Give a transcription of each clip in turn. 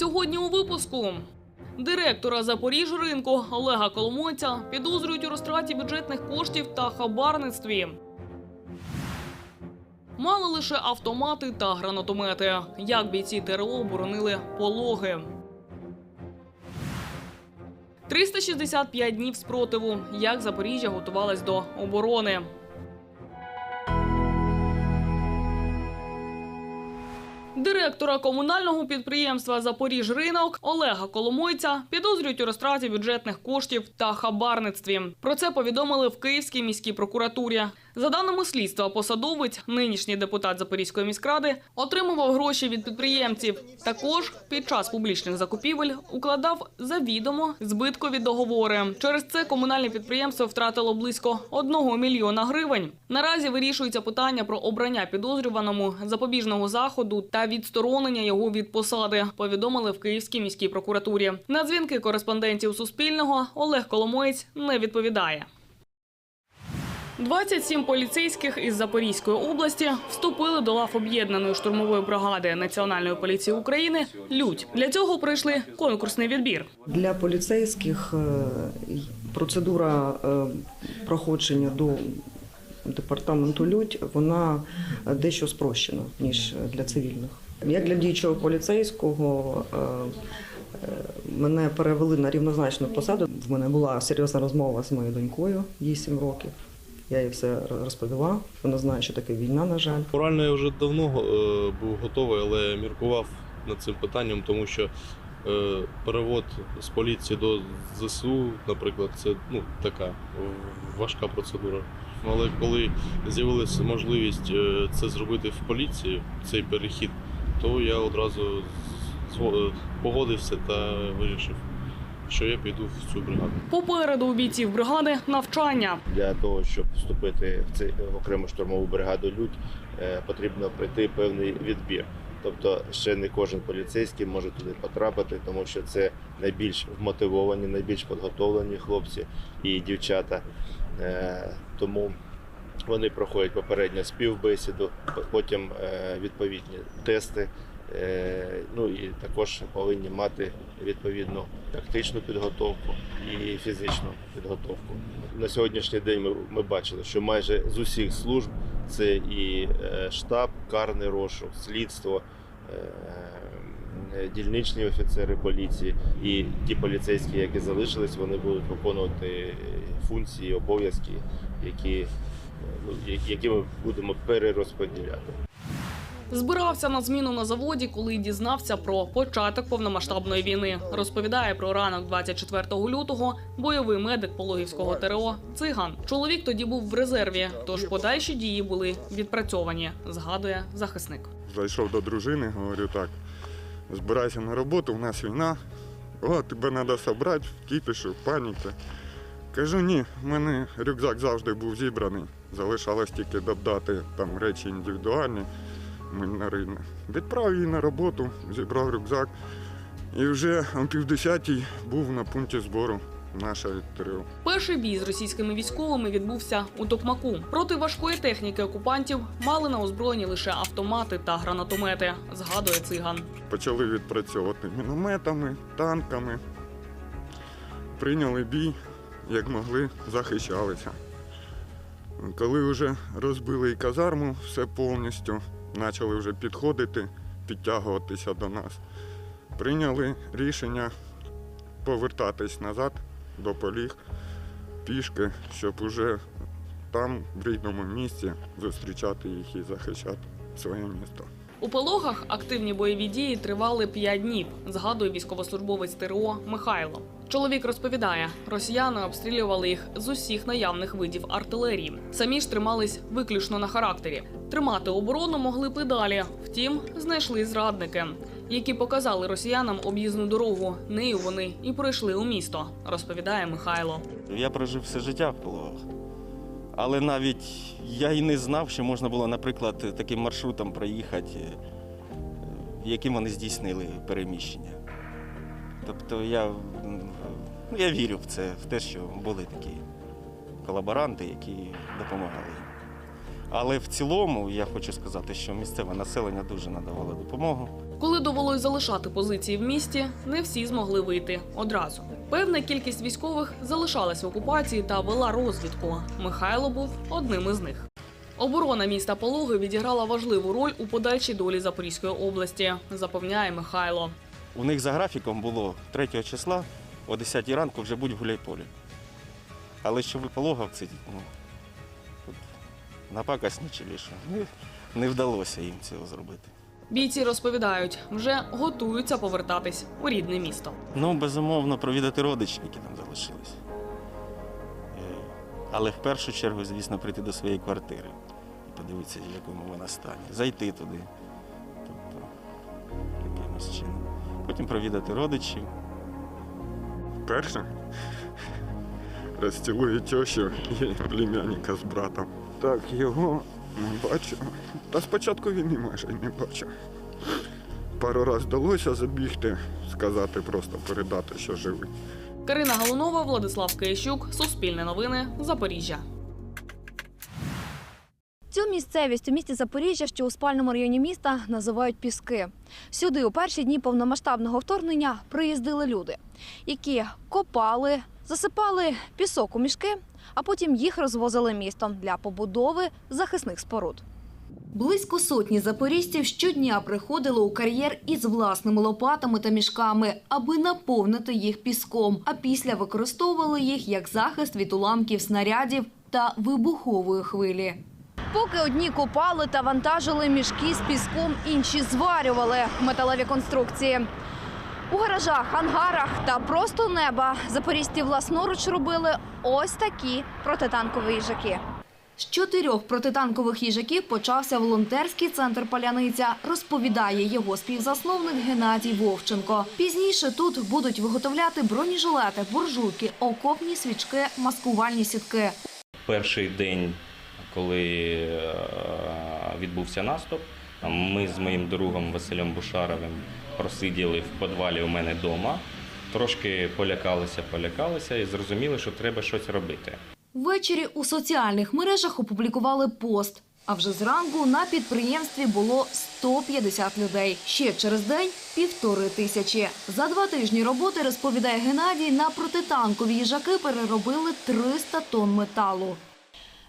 Сьогодні у випуску директора Запоріжринку Олега Коломойця підозрюють у розтраті бюджетних коштів та хабарництві. Мали лише автомати та гранатомети. Як бійці ТРО боронили пологи. 365 днів спротиву. Як Запоріжжя готувалась до оборони. Директора комунального підприємства Запоріжринок Олега Коломойця підозрюють у розтраті бюджетних коштів та хабарництві. Про це повідомили в Київській міській прокуратурі. За даними слідства, посадовець, нинішній депутат Запорізької міськради, отримував гроші від підприємців. Також під час публічних закупівель укладав завідомо збиткові договори. Через це комунальне підприємство втратило близько 1 мільйона гривень. Наразі вирішується питання про обрання підозрюваному запобіжного заходу та відсторонення його від посади. Повідомили в Київській міській прокуратурі. На дзвінки кореспондентів Суспільного Олег Коломоєць не відповідає. 27 поліцейських із Запорізької області вступили до лав об'єднаної штурмової бригади Національної поліції України Людь. Для цього пройшли конкурсний відбір. Для поліцейських е, процедура е, проходження до департаменту Людь вона дещо спрощена, ніж для цивільних. Як для діючого поліцейського е, мене перевели на рівнозначну посаду. В мене була серйозна розмова з моєю донькою, їй 7 років. Я їй все розповіла. Вона знає, що таке війна, на жаль. Морально я вже давно е, був готовий, але міркував над цим питанням, тому що е, перевод з поліції до ЗСУ, наприклад, це ну, така важка процедура. Але коли з'явилася можливість е, це зробити в поліції, цей перехід, то я одразу погодився та вирішив, що я піду в цю бригаду. Попереду у бійців бригади навчання. Для того, щоб вступити в цей в окрему штурмову бригаду Людь, е, потрібно пройти певний відбір. Тобто ще не кожен поліцейський може туди потрапити, тому що це найбільш вмотивовані, найбільш підготовлені хлопці і дівчата. Е, Тому вони проходять попередню співбесіду, потім е, відповідні тести. Е, Ну і також повинні мати відповідну тактичну підготовку і фізичну підготовку. На сьогоднішній день ми, ми бачили, що майже з усіх служб це і е, штаб, карний розшук, слідство, е, дільничні офіцери поліції і ті поліцейські, які залишились, вони будуть виконувати функції, обов'язки, які, ну, які ми будемо перерозподіляти. Збирався на зміну на заводі, коли дізнався про початок повномасштабної війни. Розповідає про ранок 24 лютого бойовий медик Пологівського ТРО Циган. Чоловік тоді був в резерві, тож подальші дії були відпрацьовані. Згадує захисник. Зайшов до дружини, говорю так, збирайся на роботу, у нас війна. О, тебе треба зібрати в кіпішу, в паніці. Кажу, ні, в мене рюкзак завжди був зібраний. Залишалось тільки додати там речі індивідуальні, мінаридні. Відправив її на роботу, зібрав рюкзак. І вже о півдесятій був на пункті збору нашої ТРО. Перший бій з російськими військовими відбувся у Токмаку. Проти важкої техніки окупантів мали на озброєнні лише автомати та гранатомети. Згадує циган. почали відпрацьовувати мінометами, танками. Прийняли бій, як могли, захищалися. Коли вже розбили і казарму все повністю, почали вже підходити, підтягуватися до нас. Прийняли рішення повертатись назад до поліг пішки, щоб уже там, в рідному місці, зустрічати їх і захищати своє місто. У пологах активні бойові дії тривали 5 днів. Згадує військовослужбовець ТРО Михайло. Чоловік розповідає, росіяни обстрілювали їх з усіх наявних видів артилерії. Самі ж тримались виключно на характері. Тримати оборону могли б і далі. Втім, знайшли зрадники, які показали росіянам об'їзну дорогу. Нею вони і пройшли у місто, розповідає Михайло. Я прожив все життя в пологах. Але навіть я і не знав, що можна було, наприклад, таким маршрутом проїхати, е, яким вони здійснили переміщення. Тобто я, ну, я вірю в це, в те, що були такі колаборанти, які допомагали. їм. Але в цілому я хочу сказати, що місцеве населення дуже надавало допомогу. Коли довелось залишати позиції в місті, не всі змогли вийти одразу. Певна кількість військових залишалась в окупації та вела розвідку. Михайло був одним із них. Оборона міста Пологи відіграла важливу роль у подальшій долі Запорізької області, запевняє Михайло. У них за графіком було 3 числа о 10 ранку вже будь в гуляйполі. Але щоб пологавці, ну, тут напакасничали, що не, не вдалося їм цього зробити. Бійці розповідають, вже готуються повертатись у рідне місто. Ну, безумовно, провідати родичів, які там залишились. Е, Але в першу чергу, звісно, прийти до своєї квартири і подивитися, в якому вона стані. Зайти туди. Тобто, якимось чином. Потім провідати родичів. Перше розцілую тещу і племянника з братом. Так, його не бачу. Та спочатку війни майже не бачив. Пару разів вдалося забігти, сказати, просто передати, що живий. Карина Галунова, Владислав Киящук, Суспільне новини, Запоріжжя. Цю місцевість у місті Запоріжжя, що у спальному районі міста, називають Піски. Сюди у перші дні повномасштабного вторгнення приїздили люди, які копали, засипали пісок у мішки, а потім їх розвозили містом для побудови захисних споруд. Близько сотні запоріжців щодня приходили у кар'єр із власними лопатами та мішками, аби наповнити їх піском, а після використовували їх як захист від уламків снарядів та вибухової хвилі. Поки одні копали та вантажили мішки з піском, інші зварювали металеві конструкції. У гаражах, ангарах та просто неба запорізьці власноруч робили ось такі протитанкові їжаки. З чотирьох протитанкових їжаків почався волонтерський центр Паляниця, розповідає його співзасновник Геннадій Вовченко. Пізніше тут будуть виготовляти бронежилети, буржуйки, окопні свічки, маскувальні сітки. перший день, коли е, відбувся наступ, ми з моїм другом Василем Бушаровим просиділи в підвалі у мене вдома. Трошки полякалися, полякалися і зрозуміли, що треба щось робити. Ввечері у соціальних мережах опублікували пост. А вже зранку на підприємстві було 150 людей. Ще через день півтори тисячі. За два тижні роботи, розповідає Геннадій, на протитанкові їжаки переробили 300 тонн металу.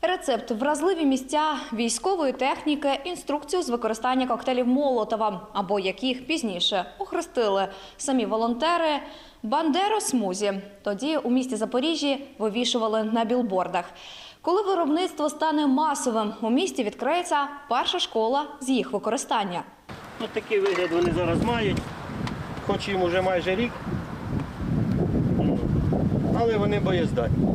Рецепт вразливі місця військової техніки, інструкцію з використання коктейлів Молотова, або яких пізніше охрестили самі волонтери Бандеро Смузі. Тоді у місті Запоріжжі вивішували на білбордах. Коли виробництво стане масовим, у місті відкриється перша школа з їх використання. Ось такий вигляд вони зараз мають, хоч їм уже майже рік, але вони боєздатні.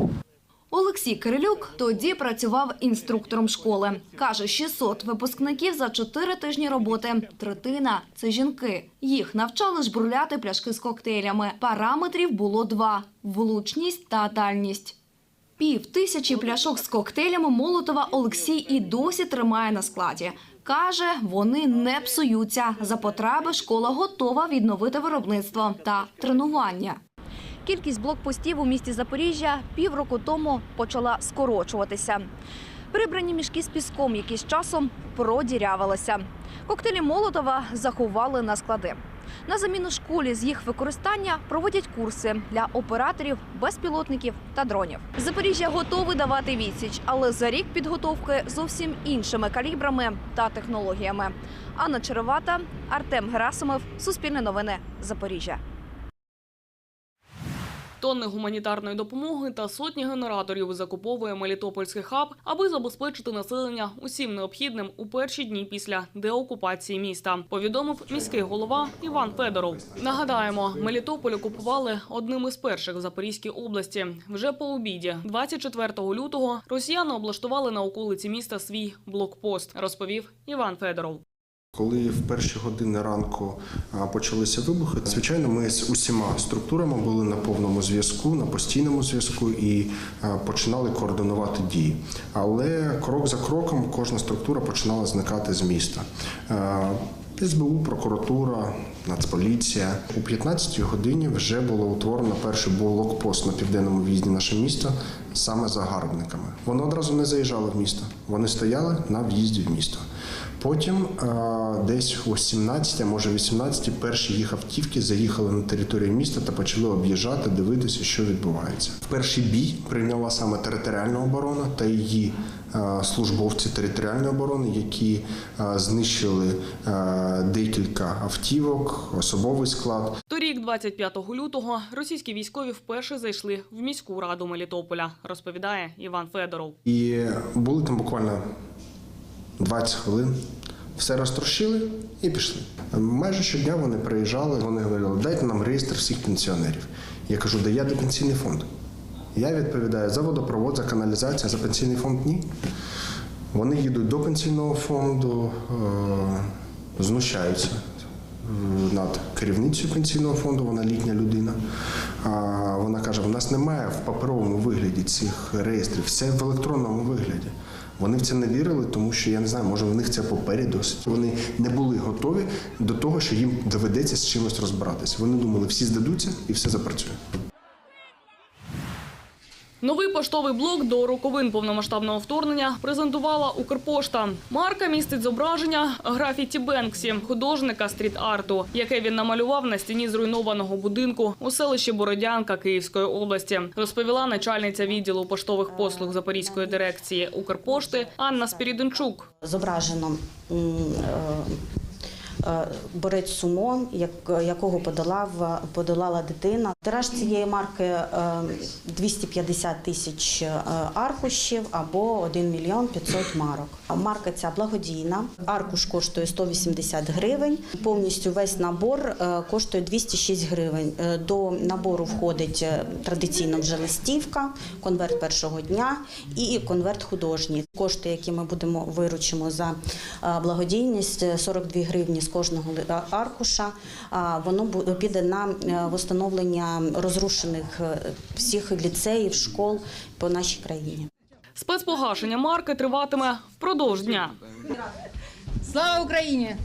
Олексій Кирилюк тоді працював інструктором школи. Каже, 600 випускників за 4 тижні роботи. Третина – це жінки. Їх навчали жбурляти пляшки з коктейлями. Параметрів було два – влучність та дальність. Пів тисячі пляшок з коктейлями Молотова Олексій і досі тримає на складі. Каже, вони не псуються. За потреби школа готова відновити виробництво та тренування. Кількість блокпостів у місті Запоріжжя півроку тому почала скорочуватися. Прибрані мішки з піском, які з часом продірявилися. Коктейлі Молотова заховали на склади. На заміну школі з їх використання проводять курси для операторів, безпілотників та дронів. Запоріжжя готове давати відсіч, але за рік підготовки зовсім іншими калібрами та технологіями. Анна Черевата, Артем Герасимов, Суспільне новини, Запоріжжя. Тонни гуманітарної допомоги та сотні генераторів закуповує Мелітопольський хаб, аби забезпечити населення усім необхідним у перші дні після деокупації міста. Повідомив міський голова Іван Федоров. Нагадаємо, Мелітополь окупували одним із перших в Запорізькій області. Вже по обіді, 24 лютого, росіяни облаштували на околиці міста свій блокпост. Розповів Іван Федоров. Коли в перші години ранку почалися вибухи, звичайно, ми з усіма структурами були на повному зв'язку, на постійному зв'язку і починали координувати дії. Але крок за кроком кожна структура починала зникати з міста. СБУ, прокуратура, Нацполіція. У 15-й годині вже було утворено перший блокпост на південному в'їзді наше місто саме загарбниками. Вони одразу не заїжджали в місто. Вони стояли на в'їзді в місто. Потім е, десь о 17, а може 18, перші їх автівки заїхали на територію міста та почали об'їжджати, дивитися, що відбувається. Перший бій прийняла саме територіальна оборона та її е, службовці територіальної оборони, які е, знищили декілька автівок, особовий склад. Торік, 25 лютого, російські військові вперше зайшли в міську раду Мелітополя, розповідає Іван Федоров. І були там буквально 20 хвилин. Все розтрощили і пішли. Майже щодня вони приїжджали, вони говорили, дайте нам реєстр всіх пенсіонерів. Я кажу, да я де пенсійний фонд. Я відповідаю за водопровод, за каналізацію, за пенсійний фонд ні. Вони їдуть до пенсійного фонду, е, знущаються е, над керівницею пенсійного фонду, вона літня людина. Вона каже: у нас немає в паперовому вигляді цих реєстрів, все в електронному вигляді. Вони в це не вірили, тому що я не знаю, може в них це папері досить. Вони не були готові до того, що їм доведеться з чимось розбиратися. Вони думали, всі здадуться і все запрацює. Новий поштовий блок до роковин повномасштабного вторгнення презентувала Укрпошта. Марка містить зображення графіті Бенксі, художника стріт-арту, яке він намалював на стіні зруйнованого будинку у селищі Бородянка Київської області, розповіла начальниця відділу поштових послуг Запорізької дирекції Укрпошти Анна Спірідончук. зображено е, борець сумо, як- якого подолав, подолала дитина. Тираж цієї марки е, 250 тисяч е, аркушів або 1 мільйон 500 марок. Марка ця благодійна. Аркуш коштує 180 гривень. Повністю весь набор е, коштує 206 гривень. Е, До набору входить е, традиційно вже листівка, конверт першого дня і конверт художній. Кошти, які ми будемо виручимо за е, благодійність, е, 42 гривні з кожного аркуша. а, Воно бу- піде на е, встановлення розрушених е, всіх ліцеїв, школ по нашій країні. Спецпогашення марки триватиме впродовж дня. Слава Україні!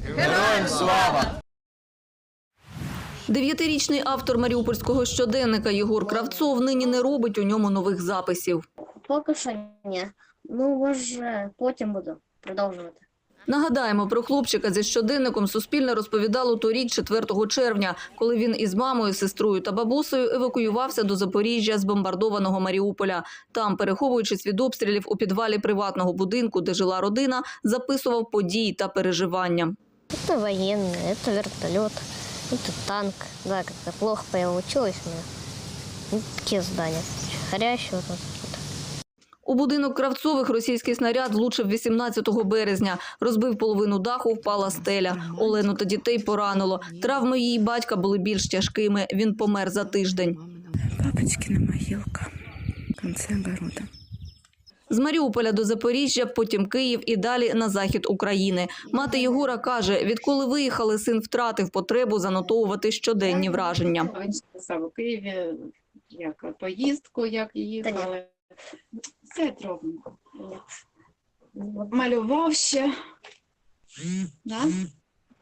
Дев'ятирічний автор маріупольського щоденника Єгор Кравцов нині не робить у ньому нових записів. Поки що ні. Ну, може, потім буду продовжувати. Нагадаємо, про хлопчика зі щоденником Суспільне розповідало торік, 4 червня, коли він із мамою, сестрою та бабусею евакуювався до Запоріжжя з бомбардованого Маріуполя. Там, переховуючись від обстрілів у підвалі приватного будинку, де жила родина, записував події та переживання. Это военный, это вертолет, это танк. Да, как-то плохо получилось у меня. Ну, такие здания. Горящие вот тут. У будинок Кравцових російський снаряд влучив 18 березня. Розбив половину даху, впала стеля. Олену та дітей поранило. Травми її батька були більш тяжкими. Він помер за тиждень. Папочкина могилка в конце огорода. З Маріуполя до Запоріжжя, потім Київ і далі на захід України. Мати Єгора каже, відколи виїхали, син втратив потребу занотовувати щоденні враження. Він писав у Києві, як поїздку, як їхали. Все дробно. Малював ще. Да?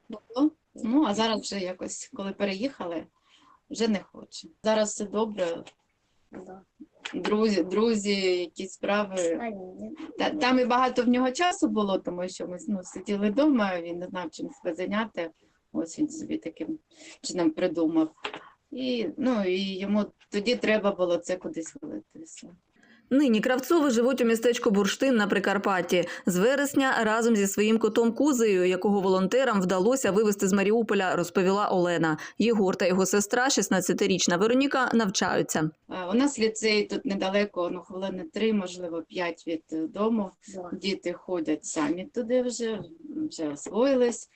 Було. Ну, а зараз вже якось, коли переїхали, вже не хоче. Зараз все добре. Друзі, друзі, якісь справи. Та, там і багато в нього часу було, тому що ми ну, сиділи вдома, він не знав, чим себе зайняти. Ось він собі таким чином придумав. І, ну, і йому тоді треба було це кудись вилити. Нині Кравцови живуть у містечку Бурштин на Прикарпатті. З вересня разом зі своїм котом Кузею, якого волонтерам вдалося вивезти з Маріуполя, розповіла Олена. Єгор та його сестра, 16-річна Вероніка, навчаються. У нас ліцей тут недалеко, ну, хвилини три, можливо, п'ять від е, дому. Діти ходять самі туди вже, вже освоїлись.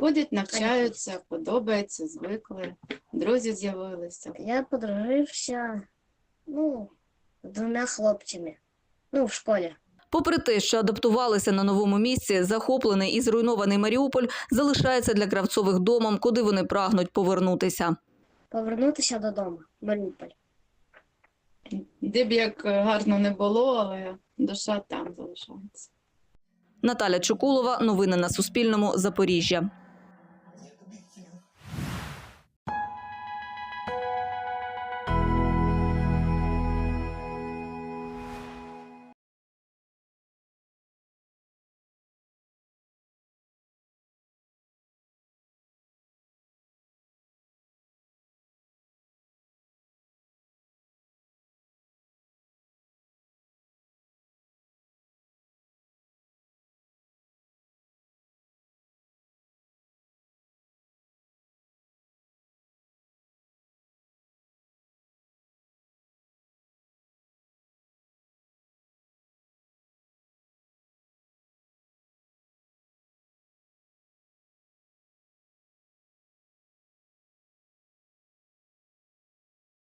Ходять, навчаються, подобається, звикли. Друзі з'явилися. Я подружився, ну, двома хлопцями. Ну, в школі. Попри те, що адаптувалися на новому місці, захоплений і зруйнований Маріуполь залишається для Кравцових домом, куди вони прагнуть повернутися. Повернутися додому, в Маріуполь. Де б як гарно не було, але душа там залишається. Наталя Чукулова, новини на Суспільному, Запоріжжя.